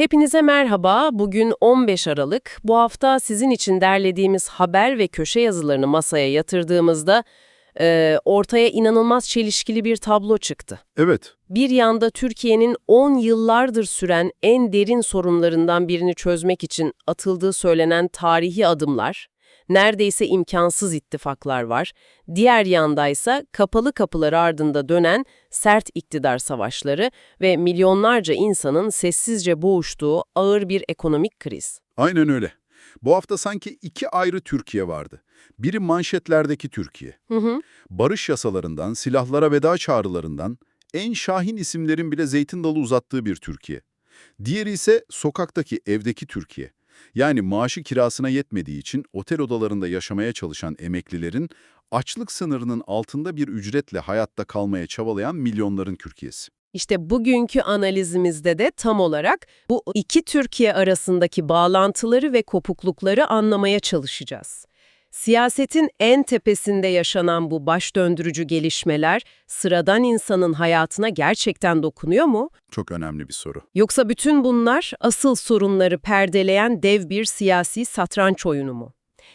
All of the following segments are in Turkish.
Hepinize merhaba. Bugün 15 Aralık. Bu hafta sizin için derlediğimiz haber ve köşe yazılarını masaya yatırdığımızda e, ortaya inanılmaz çelişkili bir tablo çıktı. Evet, Bir yanda Türkiye'nin 10 yıllardır süren en derin sorunlarından birini çözmek için atıldığı söylenen tarihi adımlar, neredeyse imkansız ittifaklar var. Diğer yandaysa kapalı kapılar ardında dönen sert iktidar savaşları ve milyonlarca insanın sessizce boğuştuğu ağır bir ekonomik kriz. aynen öyle. Bu hafta sanki iki ayrı Türkiye vardı. Biri manşetlerdeki Türkiye. Hı hı. Barış yasalarından, silahlara veda çağrılarından, en şahin isimlerin bile zeytin dalı uzattığı bir Türkiye. Diğeri ise sokaktaki, evdeki Türkiye. Yani maaşı kirasına yetmediği için otel odalarında yaşamaya çalışan emeklilerin, açlık sınırının altında bir ücretle hayatta kalmaya çabalayan milyonların Türkiye'si. İşte bugünkü analizimizde de tam olarak bu iki Türkiye arasındaki bağlantıları ve kopuklukları anlamaya çalışacağız. Siyasetin en tepesinde yaşanan bu baş döndürücü gelişmeler sıradan insanın hayatına gerçekten dokunuyor mu? Çok önemli bir soru. Yoksa bütün bunlar asıl sorunları perdeleyen dev bir siyasi satranç oyunu mu?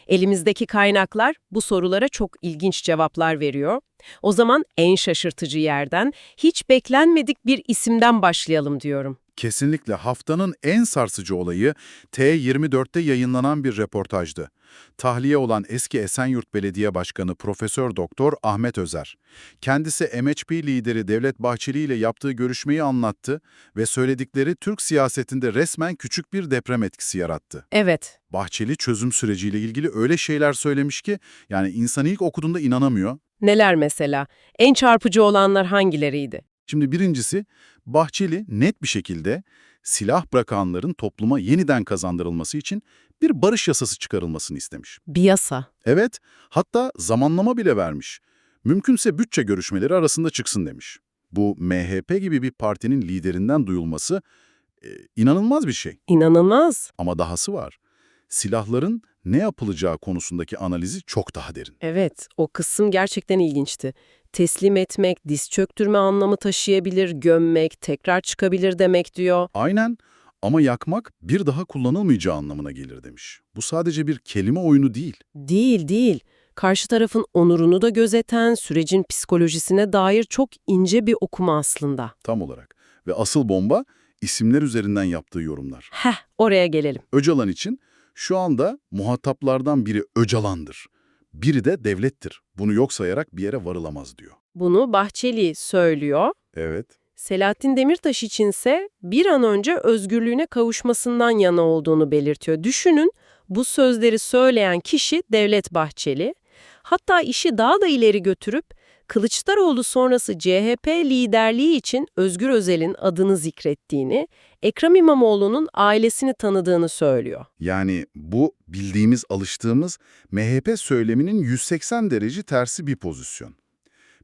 Elimizdeki kaynaklar bu sorulara çok ilginç cevaplar veriyor. O zaman en şaşırtıcı yerden, hiç beklenmedik bir isimden başlayalım diyorum. Kesinlikle haftanın en sarsıcı olayı T24'te yayınlanan bir reportajdı. Tahliye olan eski Esenyurt Belediye Başkanı Profesör Doktor Ahmet Özer. Kendisi MHP lideri Devlet Bahçeli ile yaptığı görüşmeyi anlattı ve söyledikleri Türk siyasetinde resmen küçük bir deprem etkisi yarattı. Evet, Bahçeli çözüm süreciyle ilgili öyle şeyler söylemiş ki yani insan ilk okuduğunda inanamıyor. neler mesela? En çarpıcı olanlar hangileriydi? Şimdi birincisi, Bahçeli net bir şekilde silah bırakanların topluma yeniden kazandırılması için bir barış yasası çıkarılmasını istemiş. Bir yasa. Evet, hatta zamanlama bile vermiş. Mümkünse bütçe görüşmeleri arasında çıksın demiş. Bu MHP gibi bir partinin liderinden duyulması e, inanılmaz bir şey. İnanılmaz. Ama dahası var. Silahların ne yapılacağı konusundaki analizi çok daha derin. Evet, o kısım gerçekten ilginçti. Teslim etmek, diz çöktürme anlamı taşıyabilir, gömmek, tekrar çıkabilir demek diyor. Aynen ama yakmak bir daha kullanılmayacağı anlamına gelir demiş. Bu sadece bir kelime oyunu değil. Değil, değil. Karşı tarafın onurunu da gözeten, sürecin psikolojisine dair çok ince bir okuma aslında. Tam olarak. Ve asıl bomba isimler üzerinden yaptığı yorumlar. Heh, oraya gelelim. Öcalan için şu anda muhataplardan biri Öcalan'dır. Biri de devlettir. Bunu yok sayarak bir yere varılamaz diyor. Bunu Bahçeli söylüyor. Evet. Selahattin Demirtaş içinse bir an önce özgürlüğüne kavuşmasından yana olduğunu belirtiyor. Düşünün bu sözleri söyleyen kişi Devlet Bahçeli. Hatta işi daha da ileri götürüp Kılıçdaroğlu sonrası CHP liderliği için Özgür Özel'in adını zikrettiğini, Ekrem İmamoğlu'nun ailesini tanıdığını söylüyor. Yani bu bildiğimiz, alıştığımız MHP söyleminin 180 derece tersi bir pozisyon.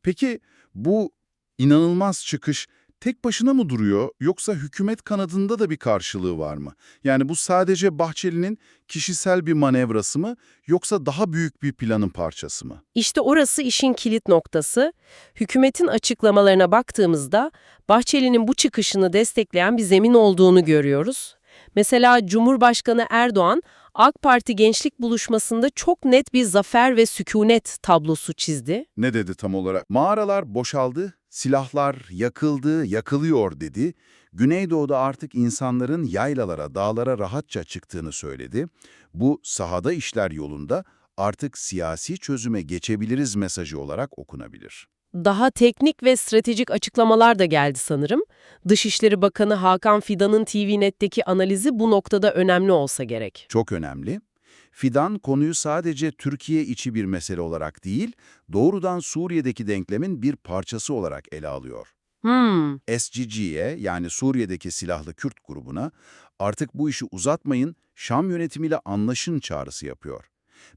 Peki bu inanılmaz çıkış tek başına mı duruyor yoksa hükümet kanadında da bir karşılığı var mı? Yani bu sadece Bahçeli'nin kişisel bir manevrası mı yoksa daha büyük bir planın parçası mı? İşte orası işin kilit noktası. Hükümetin açıklamalarına baktığımızda Bahçeli'nin bu çıkışını destekleyen bir zemin olduğunu görüyoruz. Mesela Cumhurbaşkanı Erdoğan AK Parti Gençlik Buluşması'nda çok net bir zafer ve sükunet tablosu çizdi. Ne dedi tam olarak? Mağaralar boşaldı, silahlar yakıldı, yakılıyor dedi. Güneydoğu'da artık insanların yaylalara, dağlara rahatça çıktığını söyledi. Bu sahada işler yolunda artık siyasi çözüme geçebiliriz mesajı olarak okunabilir. Daha teknik ve stratejik açıklamalar da geldi sanırım. Dışişleri Bakanı Hakan Fidan'ın TVNet'teki analizi bu noktada önemli olsa gerek. Çok önemli. Fidan konuyu sadece Türkiye içi bir mesele olarak değil, doğrudan Suriye'deki denklemin bir parçası olarak ele alıyor. Hmm, SCG'ye yani Suriye'deki silahlı Kürt grubuna artık bu işi uzatmayın, Şam yönetimiyle anlaşın çağrısı yapıyor.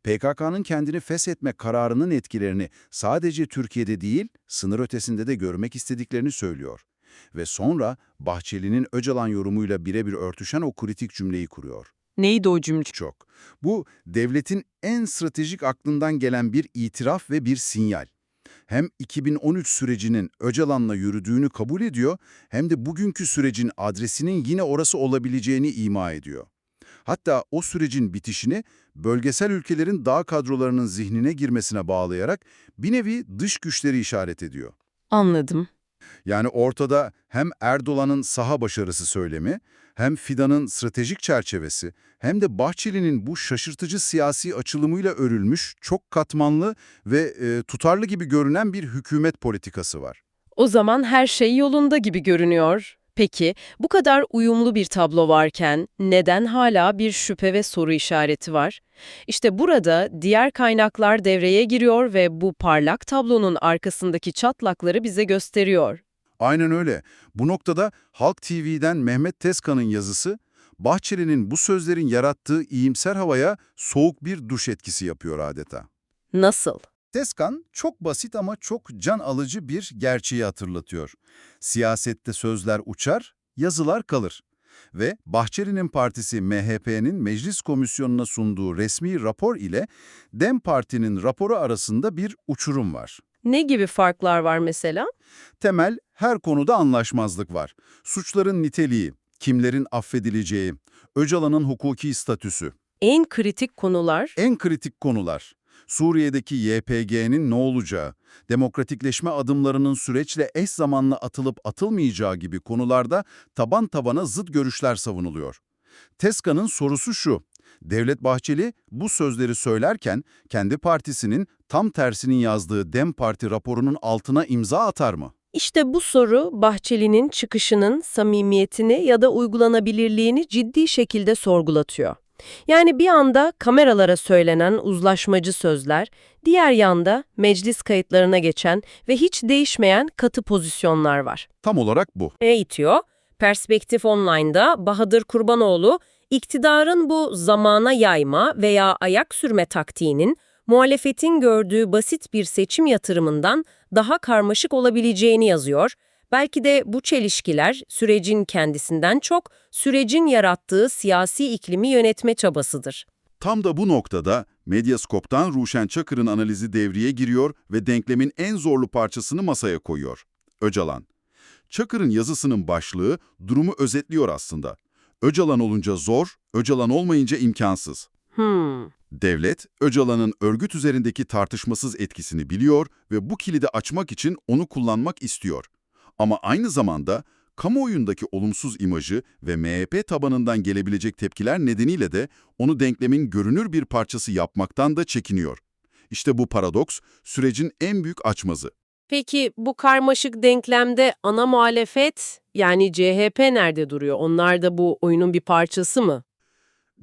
PKK'nın kendini feshetme kararının etkilerini sadece Türkiye'de değil, sınır ötesinde de görmek istediklerini söylüyor. Ve sonra Bahçeli'nin Öcalan yorumuyla birebir örtüşen o kritik cümleyi kuruyor. Neydi o cümle? Çok. Bu devletin en stratejik aklından gelen bir itiraf ve bir sinyal. hem 2013 sürecinin Öcalan'la yürüdüğünü kabul ediyor hem de bugünkü sürecin adresinin yine orası olabileceğini ima ediyor. Hatta o sürecin bitişini bölgesel ülkelerin dağ kadrolarının zihnine girmesine bağlayarak bir nevi dış güçleri işaret ediyor. Anladım. Yani ortada hem Erdoğan'ın saha başarısı söylemi, hem Fidan'ın stratejik çerçevesi, hem de Bahçeli'nin bu şaşırtıcı siyasi açılımıyla örülmüş, çok katmanlı ve e, tutarlı gibi görünen bir hükümet politikası var. O zaman her şey yolunda gibi görünüyor. Peki, bu kadar uyumlu bir tablo varken neden hala bir şüphe ve soru işareti var? İşte burada diğer kaynaklar devreye giriyor ve bu parlak tablonun arkasındaki çatlakları bize gösteriyor. Aynen öyle. Bu noktada Halk TV'den Mehmet Tezkan'ın yazısı, Bahçeli'nin bu sözlerin yarattığı iyimser havaya soğuk bir duş etkisi yapıyor adeta. Nasıl? Tezkan çok basit ama çok can alıcı bir gerçeği hatırlatıyor. Siyasette sözler uçar, yazılar kalır. Ve Bahçeli'nin partisi MHP'nin meclis komisyonuna sunduğu resmi rapor ile DEM Parti'nin raporu arasında bir uçurum var. Ne gibi farklar var mesela? Temel her konuda anlaşmazlık var. Suçların niteliği, kimlerin affedileceği, Öcalan'ın hukuki statüsü. En kritik konular En kritik konular, Suriye'deki YPG'nin ne olacağı, demokratikleşme adımlarının süreçle eş zamanlı atılıp atılmayacağı gibi konularda taban tabana zıt görüşler savunuluyor. Tezkan'ın sorusu şu, Devlet Bahçeli bu sözleri söylerken kendi partisinin tam tersinin yazdığı DEM Parti raporunun altına imza atar mı? İşte bu soru Bahçeli'nin çıkışının samimiyetini ya da uygulanabilirliğini ciddi şekilde sorgulatıyor. Yani bir anda kameralara söylenen uzlaşmacı sözler, diğer yanda meclis kayıtlarına geçen ve hiç değişmeyen katı pozisyonlar var. Tam olarak bu. Ne itiyor? Perspektif Online'da Bahadır Kurbanoğlu, iktidarın bu zamana yayma veya ayak sürme taktiğinin muhalefetin gördüğü basit bir seçim yatırımından daha karmaşık olabileceğini yazıyor. Belki de bu çelişkiler sürecin kendisinden çok sürecin yarattığı siyasi iklimi yönetme çabasıdır. Tam da bu noktada Medyascope'tan Ruşen Çakır'ın analizi devreye giriyor ve denklemin en zorlu parçasını masaya koyuyor. Öcalan. Çakır'ın yazısının başlığı durumu özetliyor aslında. Öcalan olunca zor, Öcalan olmayınca imkansız. Hmm. Devlet, Öcalan'ın örgüt üzerindeki tartışmasız etkisini biliyor ve bu kilidi açmak için onu kullanmak istiyor. Ama aynı zamanda kamuoyundaki olumsuz imajı ve MHP tabanından gelebilecek tepkiler nedeniyle de onu denklemin görünür bir parçası yapmaktan da çekiniyor. İşte bu paradoks sürecin en büyük açmazı. Peki bu karmaşık denklemde ana muhalefet yani CHP nerede duruyor? Onlar da bu oyunun bir parçası mı?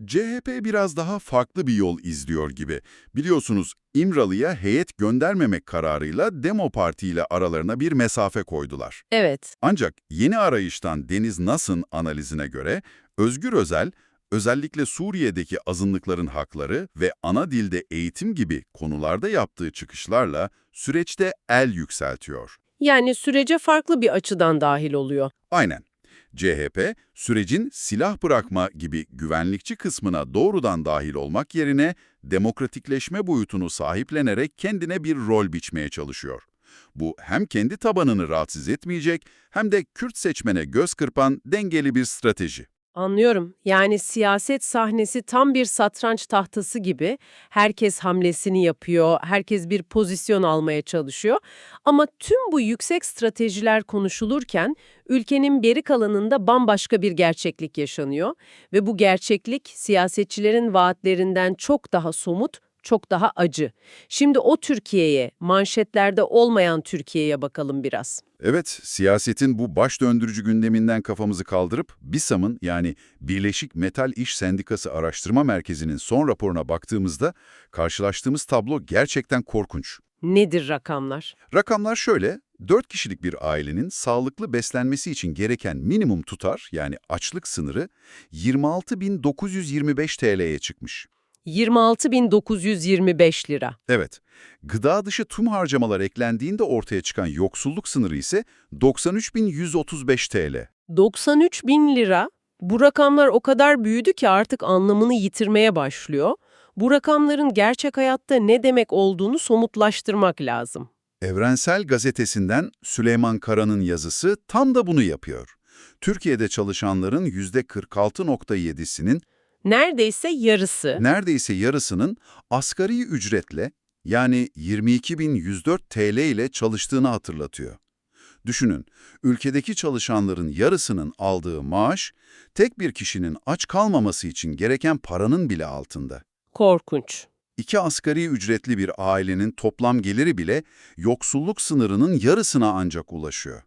CHP biraz daha farklı bir yol izliyor gibi. Biliyorsunuz İmralı'ya heyet göndermemek kararıyla Demo Parti ile aralarına bir mesafe koydular. Evet. Ancak yeni arayıştan Deniz Nas'ın analizine göre Özgür Özel, özellikle Suriye'deki azınlıkların hakları ve ana dilde eğitim gibi konularda yaptığı çıkışlarla süreçte el yükseltiyor. Yani sürece farklı bir açıdan dahil oluyor. Aynen. CHP, sürecin silah bırakma gibi güvenlikçi kısmına doğrudan dahil olmak yerine demokratikleşme boyutunu sahiplenerek kendine bir rol biçmeye çalışıyor. Bu hem kendi tabanını rahatsız etmeyecek hem de Kürt seçmene göz kırpan dengeli bir strateji. Anlıyorum. Yani siyaset sahnesi tam bir satranç tahtası gibi. Herkes hamlesini yapıyor, herkes bir pozisyon almaya çalışıyor. Ama tüm bu yüksek stratejiler konuşulurken ülkenin geri kalanında bambaşka bir gerçeklik yaşanıyor. Ve bu gerçeklik siyasetçilerin vaatlerinden çok daha somut, çok daha acı. Şimdi o Türkiye'ye, manşetlerde olmayan Türkiye'ye bakalım biraz. Evet, siyasetin bu baş döndürücü gündeminden kafamızı kaldırıp BİSAM'ın yani Birleşik Metal İş Sendikası Araştırma Merkezi'nin son raporuna baktığımızda karşılaştığımız tablo gerçekten korkunç. Nedir rakamlar? Rakamlar şöyle, 4 kişilik bir ailenin sağlıklı beslenmesi için gereken minimum tutar yani açlık sınırı 26.925 TL'ye çıkmış. 26.925 lira. Evet, gıda dışı tüm harcamalar eklendiğinde ortaya çıkan yoksulluk sınırı ise 93.135 TL. 93 bin lira. Bu rakamlar o kadar büyüdü ki artık anlamını yitirmeye başlıyor. Bu rakamların gerçek hayatta ne demek olduğunu somutlaştırmak lazım. Evrensel Gazetesi'nden Süleyman Kara'nın yazısı tam da bunu yapıyor. Türkiye'de çalışanların %46.7'sinin Neredeyse yarısı. neredeyse yarısının asgari ücretle yani 22.104 TL ile çalıştığını hatırlatıyor. Düşünün, ülkedeki çalışanların yarısının aldığı maaş, tek bir kişinin aç kalmaması için gereken paranın bile altında. Korkunç. İki asgari ücretli bir ailenin toplam geliri bile yoksulluk sınırının yarısına ancak ulaşıyor.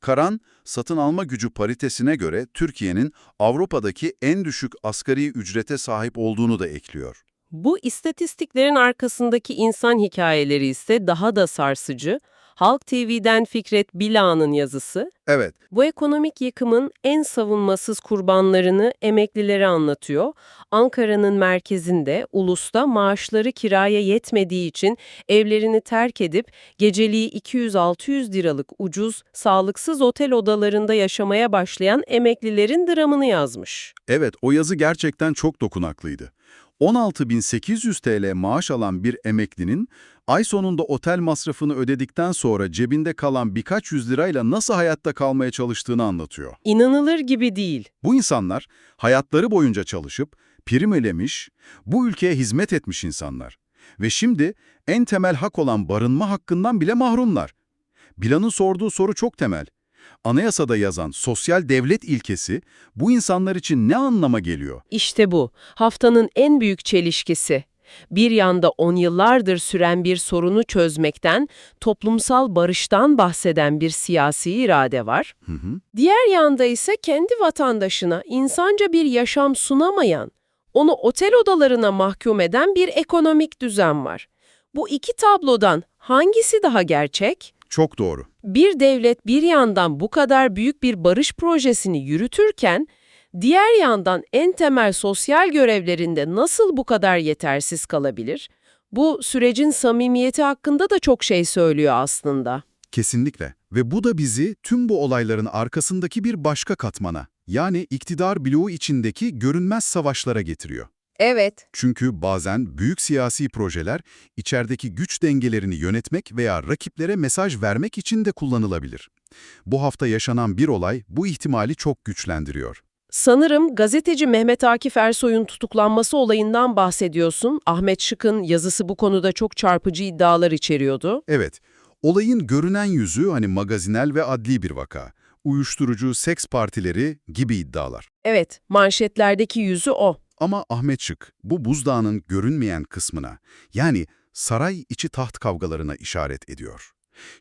Karan, satın alma gücü paritesine göre Türkiye'nin Avrupa'daki en düşük asgari ücrete sahip olduğunu da ekliyor. Bu istatistiklerin arkasındaki insan hikayeleri ise daha da sarsıcı. Halk TV'den Fikret Bila'nın yazısı. Evet, Bu ekonomik yıkımın en savunmasız kurbanlarını emeklileri anlatıyor. Ankara'nın merkezinde, ulusta maaşları kiraya yetmediği için evlerini terk edip geceliği 200-600 liralık ucuz, sağlıksız otel odalarında yaşamaya başlayan emeklilerin dramını yazmış. evet o yazı gerçekten çok dokunaklıydı. 16.800 TL maaş alan bir emeklinin ay sonunda otel masrafını ödedikten sonra cebinde kalan birkaç yüz lirayla nasıl hayatta kalmaya çalıştığını anlatıyor. İnanılır gibi değil. Bu insanlar hayatları boyunca çalışıp prim ödemiş, bu ülkeye hizmet etmiş insanlar. Ve şimdi en temel hak olan barınma hakkından bile mahrumlar. Bilan'ın sorduğu soru çok temel. Anayasada yazan sosyal devlet ilkesi bu insanlar için ne anlama geliyor? İşte bu, haftanın en büyük çelişkisi. Bir yanda on yıllardır süren bir sorunu çözmekten, toplumsal barıştan bahseden bir siyasi irade var. Hı hı. Diğer yanda ise kendi vatandaşına insanca bir yaşam sunamayan, onu otel odalarına mahkum eden bir ekonomik düzen var. Bu iki tablodan hangisi daha gerçek? Çok doğru. Bir devlet bir yandan bu kadar büyük bir barış projesini yürütürken, diğer yandan en temel sosyal görevlerinde nasıl bu kadar yetersiz kalabilir? Bu sürecin samimiyeti hakkında da çok şey söylüyor aslında. Kesinlikle. Ve bu da bizi tüm bu olayların arkasındaki bir başka katmana, yani iktidar bloğu içindeki görünmez savaşlara getiriyor. Evet. Çünkü bazen büyük siyasi projeler içerideki güç dengelerini yönetmek veya rakiplere mesaj vermek için de kullanılabilir. Bu hafta yaşanan bir olay bu ihtimali çok güçlendiriyor. Sanırım gazeteci Mehmet Akif Ersoy'un tutuklanması olayından bahsediyorsun. Ahmet Şık'ın yazısı bu konuda çok çarpıcı iddialar içeriyordu. Evet, olayın görünen yüzü hani magazinel ve adli bir vaka. Uyuşturucu, seks partileri gibi iddialar. Evet, manşetlerdeki yüzü o. Ama Ahmet Şık bu buzdağının görünmeyen kısmına yani saray içi taht kavgalarına işaret ediyor.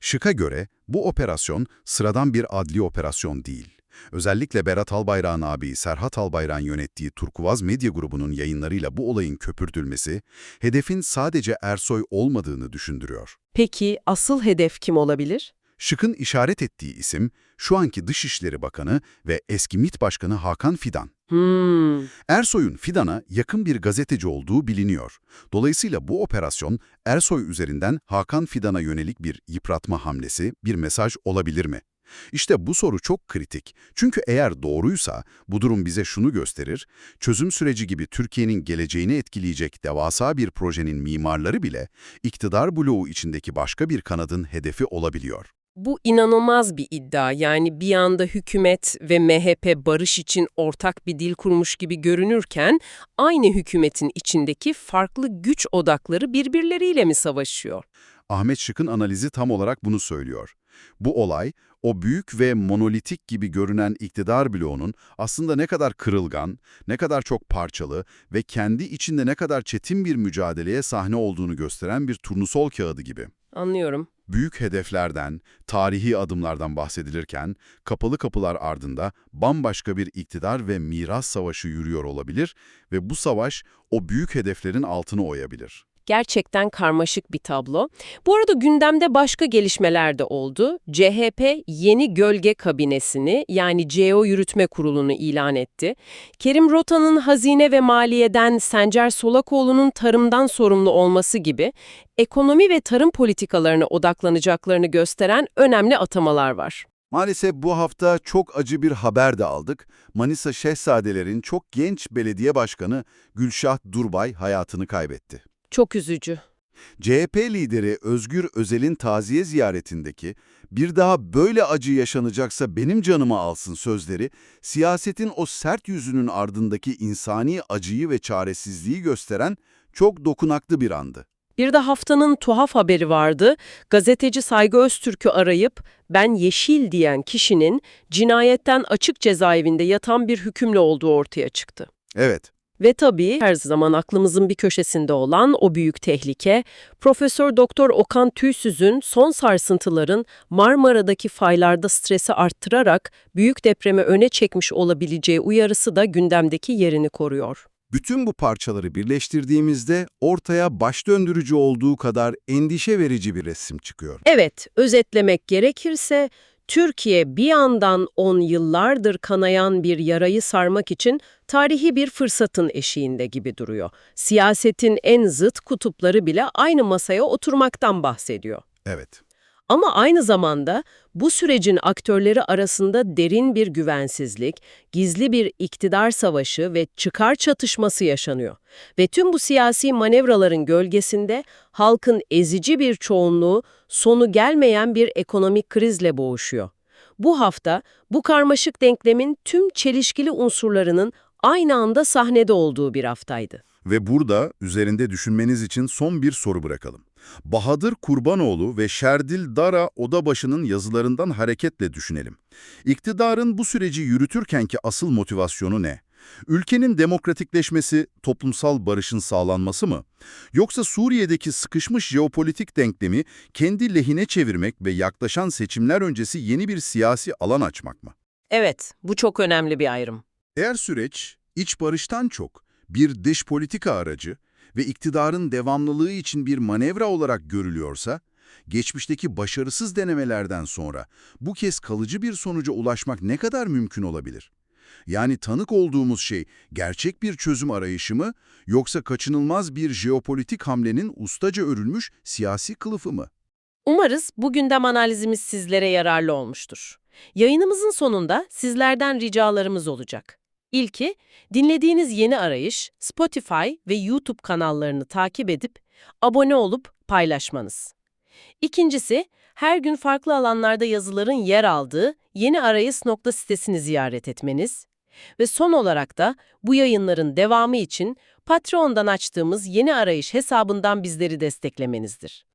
Şık'a göre bu operasyon sıradan bir adli operasyon değil. Özellikle Berat Albayrak'ın abi Serhat Albayrak'ın yönettiği Turkuvaz Medya Grubu'nun yayınlarıyla bu olayın köpürtülmesi, hedefin sadece Ersoy olmadığını düşündürüyor. Peki asıl hedef kim olabilir? Şık'ın işaret ettiği isim, şu anki Dışişleri Bakanı ve eski MİT Başkanı Hakan Fidan. Hmm, Ersoy'un Fidan'a yakın bir gazeteci olduğu biliniyor. Dolayısıyla bu operasyon Ersoy üzerinden Hakan Fidan'a yönelik bir yıpratma hamlesi, bir mesaj olabilir mi? İşte bu soru çok kritik. Çünkü eğer doğruysa bu durum bize şunu gösterir, çözüm süreci gibi Türkiye'nin geleceğini etkileyecek devasa bir projenin mimarları bile iktidar bloğu içindeki başka bir kanadın hedefi olabiliyor. bu inanılmaz bir iddia. Yani bir yanda hükümet ve MHP barış için ortak bir dil kurmuş gibi görünürken aynı hükümetin içindeki farklı güç odakları birbirleriyle mi savaşıyor? Ahmet Şık'ın analizi tam olarak bunu söylüyor. Bu olay, o büyük ve monolitik gibi görünen iktidar bloğunun aslında ne kadar kırılgan, ne kadar çok parçalı ve kendi içinde ne kadar çetin bir mücadeleye sahne olduğunu gösteren bir turnusol kağıdı gibi. Anlıyorum. Büyük hedeflerden, tarihi adımlardan bahsedilirken, kapalı kapılar ardında bambaşka bir iktidar ve miras savaşı yürüyor olabilir ve bu savaş o büyük hedeflerin altını oyabilir. Gerçekten karmaşık bir tablo. Bu arada gündemde başka gelişmeler de oldu. CHP yeni gölge kabinesini yani CEO Yürütme Kurulu'nu ilan etti. Kerim Rota'nın hazine ve maliyeden Sencer Solakoğlu'nun tarımdan sorumlu olması gibi ekonomi ve tarım politikalarına odaklanacaklarını gösteren önemli atamalar var. Maalesef bu hafta çok acı bir haber de aldık. Manisa Şehzadelerin çok genç belediye başkanı Gülşah Durbay hayatını kaybetti. Çok üzücü. CHP lideri Özgür Özel'in taziye ziyaretindeki bir daha böyle acı yaşanacaksa benim canımı alsın sözleri, siyasetin o sert yüzünün ardındaki insani acıyı ve çaresizliği gösteren çok dokunaklı bir andı. Bir de haftanın tuhaf haberi vardı. Gazeteci Saygı Öztürk'ü arayıp ben yeşil diyen kişinin cinayetten açık cezaevinde yatan bir hükümlü olduğu ortaya çıktı. Evet, Ve tabii her zaman aklımızın bir köşesinde olan o büyük tehlike, Profesör Doktor Okan Tüysüz'ün son sarsıntıların Marmara'daki faylarda stresi arttırarak büyük depremi öne çekmiş olabileceği uyarısı da gündemdeki yerini koruyor. bütün bu parçaları birleştirdiğimizde ortaya baş döndürücü olduğu kadar endişe verici bir resim çıkıyor. Evet, özetlemek gerekirse Türkiye bir yandan on yıllardır kanayan bir yarayı sarmak için tarihi bir fırsatın eşiğinde gibi duruyor. Siyasetin en zıt kutupları bile aynı masaya oturmaktan bahsediyor. Evet. Ama aynı zamanda bu sürecin aktörleri arasında derin bir güvensizlik, gizli bir iktidar savaşı ve çıkar çatışması yaşanıyor. Ve tüm bu siyasi manevraların gölgesinde halkın ezici bir çoğunluğu sonu gelmeyen bir ekonomik krizle boğuşuyor. Bu hafta bu karmaşık denklemin tüm çelişkili unsurlarının aynı anda sahnede olduğu bir haftaydı. Ve burada üzerinde düşünmeniz için son bir soru bırakalım. Bahadır Kurbanoğlu ve Şerdil Dara Odabaşı'nın yazılarından hareketle düşünelim. İktidarın bu süreci yürütürkenki asıl motivasyonu ne? Ülkenin demokratikleşmesi, toplumsal barışın sağlanması mı? Yoksa Suriye'deki sıkışmış jeopolitik denklemi kendi lehine çevirmek ve yaklaşan seçimler öncesi yeni bir siyasi alan açmak mı? Evet, bu çok önemli bir ayrım. Eğer süreç iç barıştan çok bir dış politika aracı ve iktidarın devamlılığı için bir manevra olarak görülüyorsa, geçmişteki başarısız denemelerden sonra bu kez kalıcı bir sonuca ulaşmak ne kadar mümkün olabilir? Yani tanık olduğumuz şey gerçek bir çözüm arayışı mı yoksa kaçınılmaz bir jeopolitik hamlenin ustaca örülmüş siyasi kılıfı mı? Umarız bu gündem analizimiz sizlere yararlı olmuştur. Yayınımızın sonunda sizlerden ricalarımız olacak. İlki, dinlediğiniz yeni arayış, Spotify ve YouTube kanallarını takip edip, abone olup paylaşmanız. İkincisi, her gün farklı alanlarda yazıların yer aldığı Yeni Arayış nokta sitesini ziyaret etmeniz. Ve son olarak da bu yayınların devamı için Patreon'dan açtığımız Yeni Arayış hesabından bizleri desteklemenizdir.